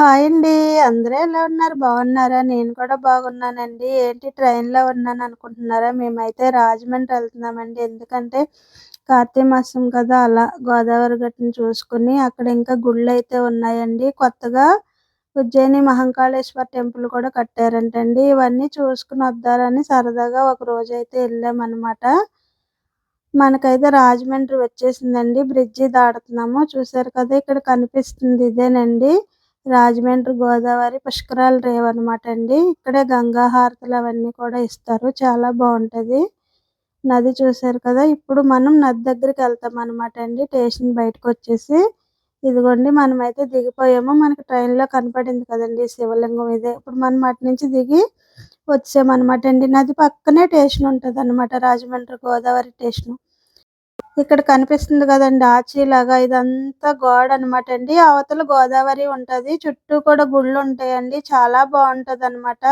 Hi అండి. అందరూ ఎలా ఉన్నారు? బాగున్నారా? నేను కూడా బాగున్నానండి. ఏంటి? ట్రైన్లో ఉన్నాను అనుకుంటున్నారా? మేమైతే రాజమండ్రి వెళ్తున్నామండి. ఎందుకంటే కార్తీక మాసం కదా అలా గోదావరి గట్టుని చూసుకుని అక్కడ ఇంకా గుళ్ళు అయితే ఉన్నాయండి. కొత్తగా ఉజ్జయిని మహంకాళేశ్వర టెంపుల్ కూడా కట్టారంటండి. ఇవన్నీ చూసుకుని వద్దారని సరదాగా ఒక రోజు అయితే వెళ్ళామన్నమాట. మనకైతే రాజమండ్రి వచ్చేసిందండి. బ్రిడ్జి దాడుతున్నాము చూసారు కదా ఇక్కడ కనిపిస్తుంది ఇదేనండి. రాజమండ్రి గోదావరి పుష్కరాల రేవ్ అనమాట అండి. ఇక్కడే గంగా హారతులు అవన్నీ కూడా ఇస్తారు. చాలా బాగుంటది. నది చూసారు కదా ఇప్పుడు మనం నది దగ్గరికి వెళ్తాం అనమాట అండి. స్టేషన్ బయటకు వచ్చేసి ఇదిగోండి మనం అయితే దిగిపోయాము. మనకి ట్రైన్లో కనపడింది కదండి శివలింగం ఇదే. ఇప్పుడు మనం అటు నుంచి దిగి వచ్చామన్నమాట అండి. నది పక్కనే స్టేషన్ ఉంటుంది అనమాట రాజమండ్రి గోదావరి స్టేషన్. ఇక్కడ కనిపిస్తుంది కదండి ఆచి లాగా ఇదంతా గోడ అనమాట అండి. అవతల గోదావరి ఉంటది. చుట్టూ కూడా గుళ్ళు ఉంటాయండి. చాలా బాగుంటది అనమాట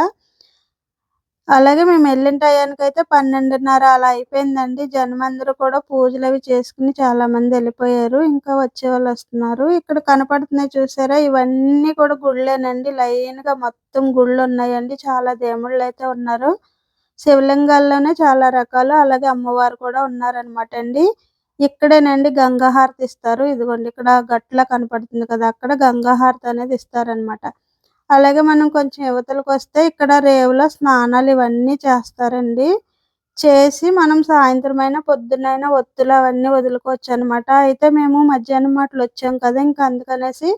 అలాగే మేము వెళ్ళిన టయానికి అయితే పన్నెండున్నర అలా అయిపోయిందండి. జనం అందరూ కూడా పూజలు అవి చేసుకుని చాలా మంది వెళ్ళిపోయారు. ఇంకా వచ్చే వాళ్ళు వస్తున్నారు. ఇక్కడ కనపడుతున్నాయి చూసారా? ఇవన్నీ కూడా గుళ్ళేనండి. లైన్గా మొత్తం గుళ్ళు ఉన్నాయండి. చాలా దేవుళ్ళు అయితే ఉన్నారు. శివలింగాల్లోనే చాలా రకాలు. అలాగే అమ్మవారు కూడా ఉన్నారనమాట అండి. ఇక్కడేనండి గంగా హారతి ఇస్తారు. ఇదిగోండి ఇక్కడ గట్ల కనపడుతుంది కదా అక్కడ గంగా హారతి అనేది ఇస్తారనమాట అలాగే మనం కొంచెం యువతలకు వస్తే ఇక్కడ రేవులో స్నానాలు ఇవన్నీ చేస్తారండి. చేసి మనం సాయంత్రం అయినా పొద్దునైనా ఒత్తులు అవన్నీ వదులుకోవచ్చు అనమాట అయితే మేము మధ్యాహ్నం మాటలు వచ్చాం కదా ఇంకా అందుకనేసి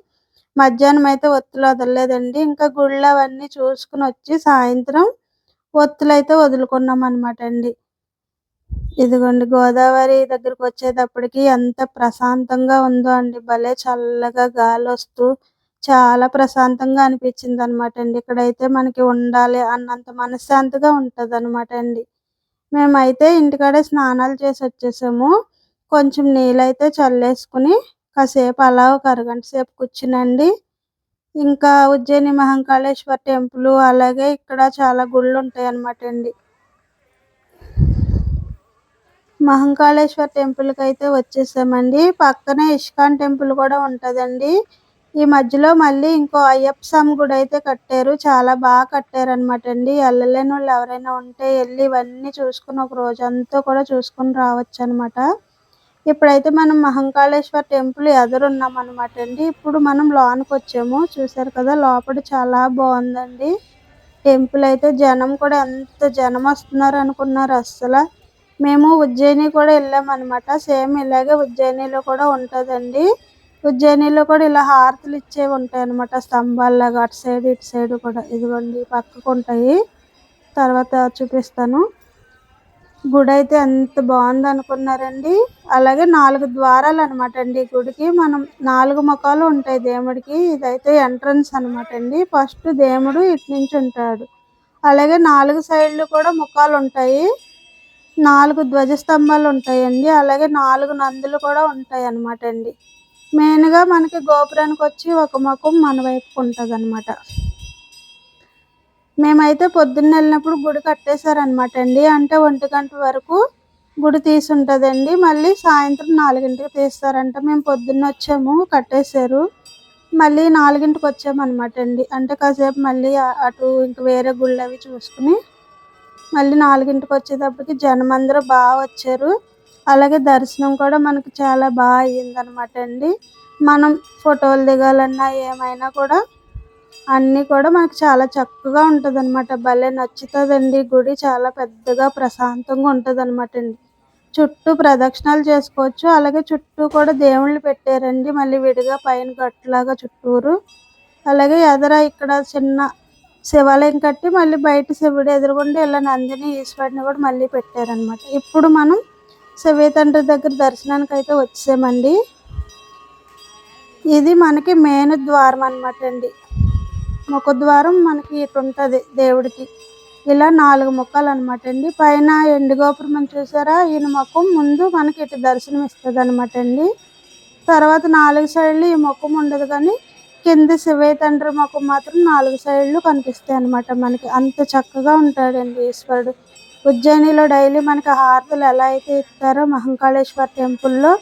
మధ్యాహ్నం అయితే ఒత్తులు వదలలేదండి. ఇంకా గుళ్ళు అవన్నీ చూసుకుని వచ్చి సాయంత్రం ఒత్తులు అయితే వదులుకున్నాం అనమాట అండి. ఇదిగోండి గోదావరి దగ్గరకు వచ్చేటప్పటికి ఎంత ప్రశాంతంగా ఉందో అండి. భలే చల్లగా గాలి వస్తూ చాలా ప్రశాంతంగా అనిపించింది అనమాట అండి. ఇక్కడైతే మనకి ఉండాలి అన్నంత మనశ్శాంతిగా ఉంటుంది అనమాట అండి. మేమైతే ఇంటికాడే స్నానాలు చేసి వచ్చేసాము. కొంచెం నీళ్ళైతే చల్లేసుకుని కాసేపు అలా ఒక అరగంట సేపు కూర్చునండి. ఇంకా ఉజ్జయిని మహంకాళేశ్వర టెంపుల్ అలాగే ఇక్కడ చాలా గుళ్ళు ఉంటాయి అనమాట అండి. మహంకాళేశ్వర టెంపుల్కి అయితే వచ్చేసామండి. పక్కనే ఇస్కాన్ టెంపుల్ కూడా ఉంటుందండి. ఈ మధ్యలో మళ్ళీ ఇంకో అయ్యప్ప స్వామి గుడి అయితే కట్టారు. చాలా బాగా కట్టారు అనమాట అండి. వెళ్ళలేని వాళ్ళు ఎవరైనా ఉంటే వెళ్ళి ఇవన్నీ చూసుకుని ఒక రోజంతా కూడా చూసుకుని రావచ్చు అనమాట ఇప్పుడైతే మనం మహంకాళేశ్వర టెంపుల్ ఎదురున్నాం అనమాట అండి. ఇప్పుడు మనం లోనికి వచ్చాము. చూసారు కదా లోపల చాలా బాగుందండి. టెంపుల్ అయితే జనం కూడా ఎంత జనం వస్తున్నారు అనుకున్నారు అస్సలు. మేము ఉజ్జయిని కూడా వెళ్ళామన్నమాట. అనమాట సేమ్ ఇలాగే ఉజ్జయినిలో కూడా ఉంటుందండి. ఉజ్జయినిలో కూడా ఇలా హారతులు ఇచ్చేవి ఉంటాయి అనమాట స్తంభాల్లాగా అటు సైడ్ ఇటు సైడ్ కూడా ఇదిగోండి పక్కకు ఉంటాయి. తర్వాత చూపిస్తాను. గుడి అయితే ఎంత బాగుంది అనుకున్నారండి. అలాగే నాలుగు ద్వారాలు అనమాట అండి గుడికి. మనం నాలుగు ముఖాలు ఉంటాయి దేవుడికి. ఇదైతే ఎంట్రన్స్ అనమాట అండి. ఫస్ట్ దేవుడు ఇటు నుంచి ఉంటాడు. అలాగే నాలుగు సైడ్లు కూడా ముఖాలు ఉంటాయి. నాలుగు ధ్వజస్తంభాలు ఉంటాయండి అలాగే నాలుగు నందులు కూడా ఉంటాయి అన్నమాట అండి మెయిన్గా మనకి గోపురానికి వచ్చి ఒక ముఖం మన వైపుకు ఉంటుంది అనమాట మేమైతే పొద్దున్న వెళ్ళినప్పుడు గుడి కట్టేశారనమాట అండి అంటే ఒంటి గంట వరకు గుడి తీసి ఉంటుందండి మళ్ళీ సాయంత్రం నాలుగింటికి తీస్తారంట. మేము పొద్దున్న వచ్చాము కట్టేశారు. మళ్ళీ నాలుగింటికి వచ్చామన్నమాట అండి అంటే కాసేపు మళ్ళీ అటు ఇంక వేరే గుళ్ళు అవి చూసుకుని మళ్ళీ నాలుగింటికి వచ్చేటప్పటికి జనం అందరూ బాగా వచ్చారు. అలాగే దర్శనం కూడా మనకు చాలా బాగా అయ్యిందనమాట అండి. మనం ఫోటోలు దిగాలన్నా ఏమైనా కూడా అన్నీ కూడా మనకు చాలా చక్కగా ఉంటుంది అనమాట భలే నచ్చుతుందండి. గుడి చాలా పెద్దగా ప్రశాంతంగా ఉంటుంది అనమాట అండి. చుట్టూ ప్రదక్షిణాలు చేసుకోవచ్చు. అలాగే చుట్టూ కూడా దేవుళ్ళు పెట్టారండి. మళ్ళీ విడిగా పైన గట్లాగా చుట్టూరు. అలాగే ఎదర ఇక్కడ చిన్న శివాలయం కట్టి మళ్ళీ బయట శివుడు ఎదురుగుండా ఇలా నందిని ఈశ్వరుని కూడా మళ్ళీ పెట్టారనమాట ఇప్పుడు మనం శివయ్య తండ్రి దగ్గర దర్శనానికి అయితే వచ్చామండి ఇది మనకి మెయిన్ ద్వారం అనమాట అండి. ముఖద్వారం మనకి ఇటు ఉంటుంది దేవుడికి. ఇలా నాలుగు ముక్కలు అనమాట అండి. పైన ఎండు గోపురం చూసారా? ఈయన ముఖం ముందు మనకి ఇటు దర్శనం ఇస్తుంది అనమాట అండి. తర్వాత నాలుగు సైడ్లు ఈ ముఖం ఉండదు కానీ కింద శివయ్య తండ్రి ముఖం మాత్రం నాలుగు సైడ్లు కనిపిస్తాయి అనమాట మనకి అంత చక్కగా ఉంటాడండి ఈశ్వరుడు. ఉజ్జయినిలో డైలీ మనకి హారతులు ఎలా అయితే ఇస్తారో మహంకాళేశ్వర టెంపుల్లో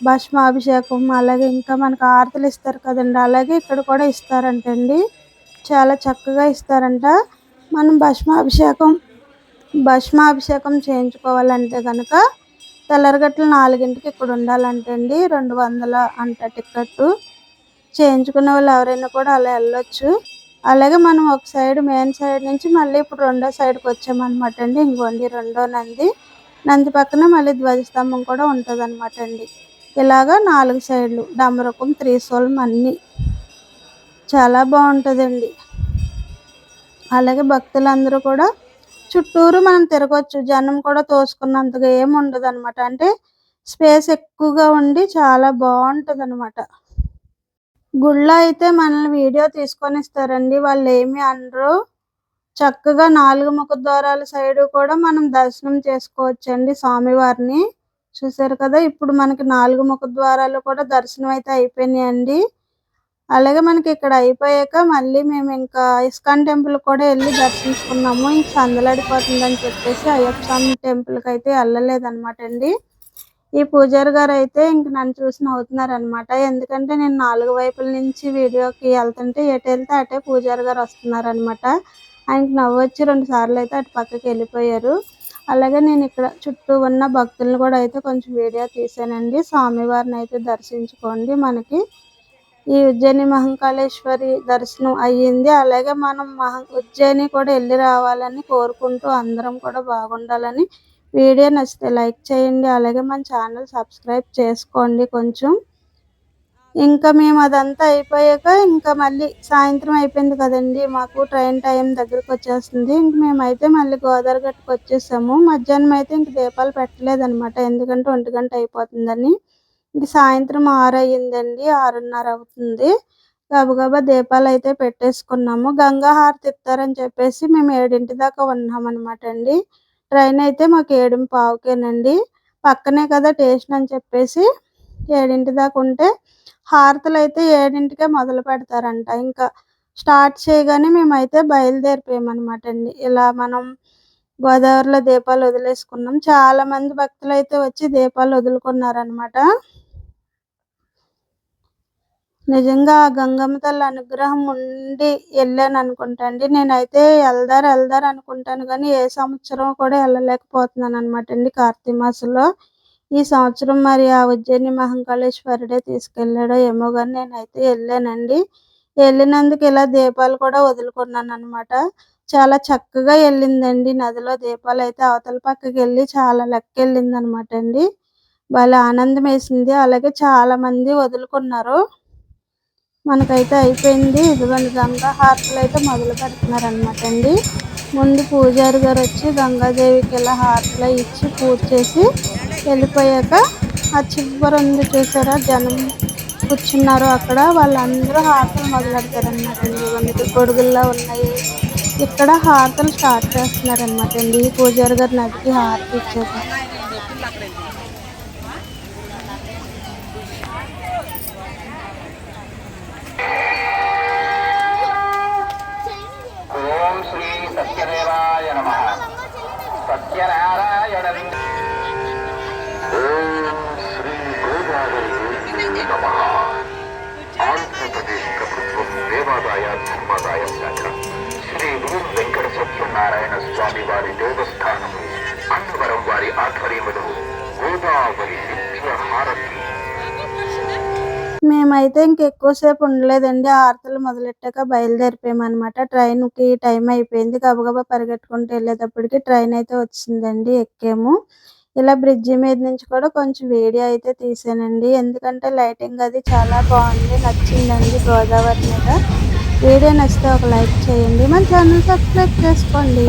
భస్మాభిషేకం అలాగే ఇంకా మనకు హారతులు ఇస్తారు కదండి. అలాగే ఇక్కడ కూడా ఇస్తారంటండి. చాలా చక్కగా ఇస్తారంట. మనం భస్మాభిషేకం భస్మాభిషేకం చేయించుకోవాలంటే కనుక తెల్లరగట్ల నాలుగింటికి ఇక్కడ ఉండాలంటండి. రెండు వందల అంట టికెట్టు చేయించుకునే వాళ్ళు ఎవరైనా కూడా అలా వెళ్ళొచ్చు. అలాగే మనం ఒక సైడ్ మెయిన్ సైడ్ నుంచి మళ్ళీ ఇప్పుడు రెండో సైడ్కి వచ్చామన్నమాట అండి. ఇంకోండి రెండో నంది. నంది పక్కన మళ్ళీ ధ్వజస్తంభం కూడా ఉంటుంది అనమాట అండి. ఇలాగా నాలుగు సైడ్లు డమరకం త్రిశూలం అన్నీ. చాలా బాగుంటుందండి. అలాగే భక్తులందరూ కూడా చుట్టూరు మనం తిరగచ్చు. జనం కూడా తోసుకున్నంతగా ఏమి ఉండదు అనమాట అంటే స్పేస్ ఎక్కువగా ఉండి చాలా బాగుంటుంది అనమాట గుళ్ళో అయితే మనల్ని వీడియో తీసుకొని ఇస్తారండి. వాళ్ళు ఏమి అనరు. చక్కగా నాలుగు ముఖ ద్వారాల సైడ్ కూడా మనం దర్శనం చేసుకోవచ్చండి స్వామివారిని. చూసారు కదా ఇప్పుడు మనకి నాలుగు ముఖ ద్వారాలు కూడా దర్శనం అయితే అయిపోయినాయండి. అలాగే మనకి ఇక్కడ అయిపోయాక మళ్ళీ మేము ఇంకా ఇస్కాన్ టెంపుల్ కూడా వెళ్ళి దర్శించుకున్నాము. ఇంక సందలాడిపోతుందని చెప్పేసి అయ్యప్ప స్వామి టెంపుల్కి అయితే వెళ్ళలేదన్నమాట అండి. ఈ పూజారి గారు అయితే ఇంక నన్ను చూసి నవ్వుతున్నారు అనమాట ఎందుకంటే నేను నాలుగు వైపుల నుంచి వీడియోకి వెళ్తుంటే ఎటు వెళ్తే అటే పూజారి గారు వస్తున్నారు అనమాట ఆయనకి నవ్వు వచ్చి రెండు సార్లు అయితే అటు పక్కకి వెళ్ళిపోయారు. అలాగే నేను ఇక్కడ చుట్టూ ఉన్న భక్తులను కూడా అయితే కొంచెం వీడియో తీసానండి. స్వామివారిని అయితే దర్శించుకోండి మనకి. ఈ ఉజ్జయిని మహంకాళేశ్వరి దర్శనం అయ్యింది. అలాగే మనం మహ ఉజ్జయిని కూడా వెళ్ళి రావాలని కోరుకుంటూ అందరం కూడా బాగుండాలని వీడియో నచ్చితే లైక్ చేయండి అలాగే మన ఛానల్ సబ్స్క్రైబ్ చేసుకోండి కొంచెం. ఇంకా మేము అదంతా అయిపోయాక ఇంకా మళ్ళీ సాయంత్రం అయిపోయింది కదండి మాకు ట్రైన్ టైం దగ్గరకు వచ్చేస్తుంది. ఇంక మేమైతే మళ్ళీ గోదావరి గట్టుకు వచ్చేసాము. మధ్యాహ్నం అయితే ఇంక దీపాలు పెట్టలేదనమాట ఎందుకంటే ఒంటి గంట అయిపోతుందని. ఇంక సాయంత్రం ఆరు అయ్యిందండి ఆరున్నర అవుతుంది. గబగబా దీపాలు అయితే పెట్టేసుకున్నాము. గంగా హారతి ఇస్తారని చెప్పేసి మేము ఏడింటి దాకా ఉన్నాం అనమాట అండి. ట్రైన్ అయితే మాకు ఏడుం పావుకేనండి. పక్కనే కదా స్టేషన్ అని చెప్పేసి ఏడింటి దాకా ఉంటే హారతలు అయితే ఏడింటికే మొదలు పెడతారంట. ఇంకా స్టార్ట్ చేయగానే మేమైతే బయలుదేరిపోయామన్నమాట అండి. ఇలా మనం గోదావరిలో దీపాలు వదిలేసుకున్నాం. చాలా మంది భక్తులు అయితే వచ్చి దీపాలు వదులుకున్నారనమాట నిజంగా ఆ గంగమ్మ తల్లి అనుగ్రహం ఉండి వెళ్ళాను అనుకుంటా అండి. నేనైతే వెళ్దారు వెళ్దారు అనుకుంటాను కానీ ఏ సంవత్సరం కూడా వెళ్ళలేకపోతున్నాను అనమాట అండి కార్తీక మాసంలో. ఈ సంవత్సరం మరి ఆ ఉజ్జయిని మహంకాళేశ్వరుడే తీసుకెళ్ళాడో ఏమో కానీ నేనైతే వెళ్ళానండి. వెళ్ళినందుకు ఇలా దీపాలు కూడా వదులుకున్నాను అనమాట చాలా చక్కగా వెళ్ళిందండి. నదిలో దీపాలు అయితే అవతల పక్కకి వెళ్ళి చాలా లెక్క వెళ్ళింది అనమాట అండి. వాళ్ళ ఆనందం వేసింది. అలాగే చాలా మంది వదులుకున్నారు. మనకైతే అయిపోయింది. ఇదిగోండి గంగా హారతులు అయితే మొదలు పెడుతున్నారు అనమాట అండి. ముందు పూజారి గారు వచ్చి గంగాదేవికి ఇలా హారతులు ఇచ్చి పూజ చేసి వెళ్ళిపోయాక ఆ చివరి ఉంది చూసారా? జనం కూర్చున్నారు అక్కడ. వాళ్ళందరూ హారతలు మొదలు పెడతారు అండి. ఇవన్నీ గొడుగుల్లో ఉన్నాయి. ఇక్కడ హారతలు స్టార్ట్ చేస్తున్నారు అనమాట అండి పూజారి గారు నదికి హారతి ఇచ్చారు ధర్మాదాయ శాఖ శ్రీ గురు వెంకట సత్యనారాయణ స్వామి వారి దేవస్థానం అన్నవరం వారి ఆధ్వర్యంలో గోదావరి నిత్య హారతి మేమైతే ఇంకెక్కువసేపు ఉండలేదండి. ఆరతలు మొదలెట్టాక బయలుదేరిపోయామన్నమాట. ట్రైన్కి టైం అయిపోయింది. గబగబా పరిగెట్టుకుంటూ వెళ్ళేటప్పటికి ట్రైన్ అయితే వచ్చిందండి ఎక్కాము. ఇలా బ్రిడ్జి మీద నుంచి కూడా కొంచెం వీడియో అయితే తీసానండి. ఎందుకంటే లైటింగ్ అది చాలా బాగుంది. నచ్చిందండి గోదావరి మీద. వీడియో నచ్చితే ఒక లైక్ చేయండి. మన ఛానల్ సబ్స్క్రైబ్ చేసుకోండి.